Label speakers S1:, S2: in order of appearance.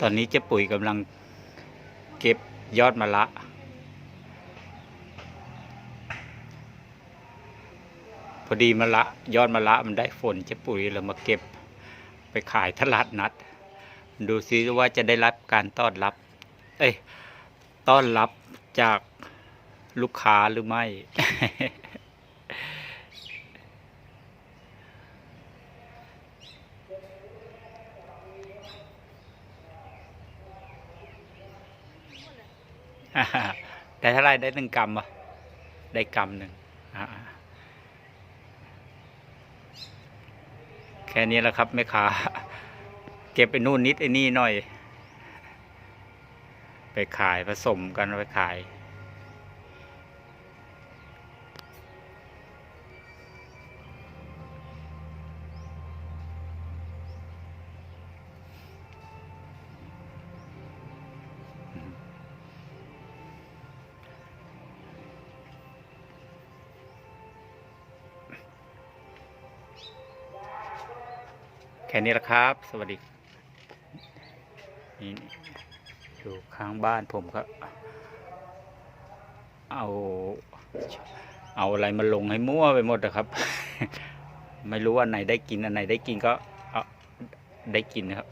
S1: ตอนนี้เจ๊ปุ๋ยกำลังเก็บยอดมะละพอดีมะละยอดมะละมันได้ฝนเจ๊ปุ๋ยเรามาเก็บไปขายตลาดนัด ดูซิว่าจะได้รับการต้อนรับ เอ้ยต้อนรับจากลูกค้าหรือไม่ แต่ถ้าไหรได้หนึ่งกรัมปะได้กรัมหนึ่งแค่นี้แหละครับแม่ค้าเก็บไปนู่นนิดไอ้นี่หน่อย ไปขายผสมกันไปขาย ค่นี้แหละครับ สวัสดีนี่อยู่ข้างบ้านผมก็เอาเอาอะไรมาลงให้มั่วไปหมดนะครับ ไม่รู้ว่าไหนได้กินอันไหนได้กินก็เอาได้กินนะครับ